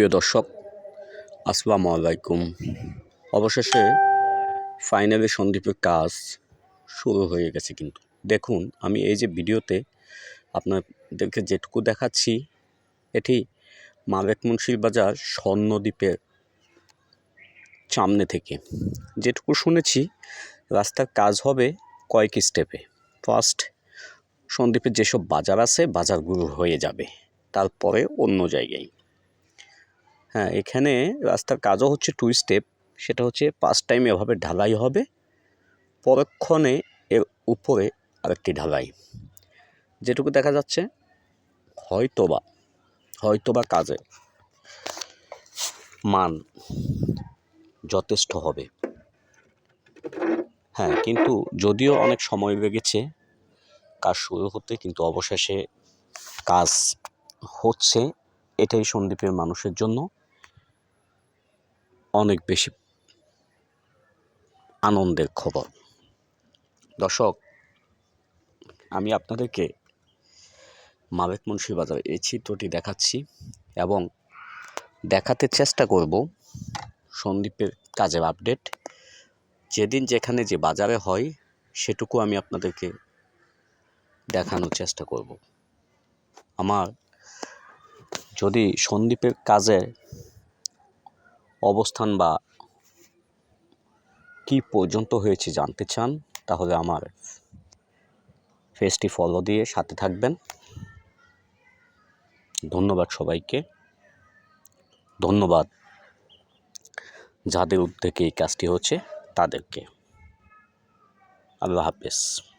সুপ্রিয় দর্শক, আসসালামু আলাইকুম। অবশেষে ফাইনালি সন্দীপের কাজ শুরু হয়ে গেছে কিন্তু। দেখুন, আমি এই যে ভিডিওতে আপনাদেরকে যেটুকু দেখাচ্ছি, এটি মালেক মুন্সির বাজার স্বর্ণদ্বীপের সামনে থেকে। যেটুকু শুনেছি, রাস্তার কাজ হবে কয়েক স্টেপে। ফার্স্ট সন্দ্বীপের যেসব বাজার আছে, বাজারগুলো হয়ে যাবে। তারপরে অন্য জায়গায়। হ্যাঁ এখানে রাস্তার কাজও হচ্ছে টু স্টেপ সেটা হচ্ছে ফার্স্ট টাইম এভাবে ঢালাই হবে, পরক্ষণে এর উপরে আরেকটি ঢালাই। যেটুকু দেখা যাচ্ছে, হয়তোবা হয়তোবা কাজে মান যথেষ্ট হবে। হ্যাঁ কিন্তু যদিও অনেক সময় লেগেছে, কাজ শুরু হতে, কিন্তু অবশেষে কাজ হচ্ছে, এটাই সন্দ্বীপের মানুষের জন্য। অনেক বেশি আনন্দের খবর। দর্শক, আমি আপনাদেরকে মালেক মুন্সি বাজার এই চিত্রটি দেখাচ্ছি এবং দেখাতে চেষ্টা করব সন্দীপের কাজের আপডেট। যেদিন যেখানে যে বাজারে হয়, সেটুকু আমি আপনাদেরকে দেখানোর চেষ্টা করব। আমার যদি সন্দীপের কাজে অবস্থান বা কি পর্যন্ত হয়েছে জানতে চান, তাহলে আমার ফেসটি ফলো দিয়ে সাথে থাকবেন। ধন্যবাদ সবাইকে। ধন্যবাদ যাদের উদ্যোগে এই কাজটি হচ্ছে, তাদেরকে। আল্লাহ হাফেজ।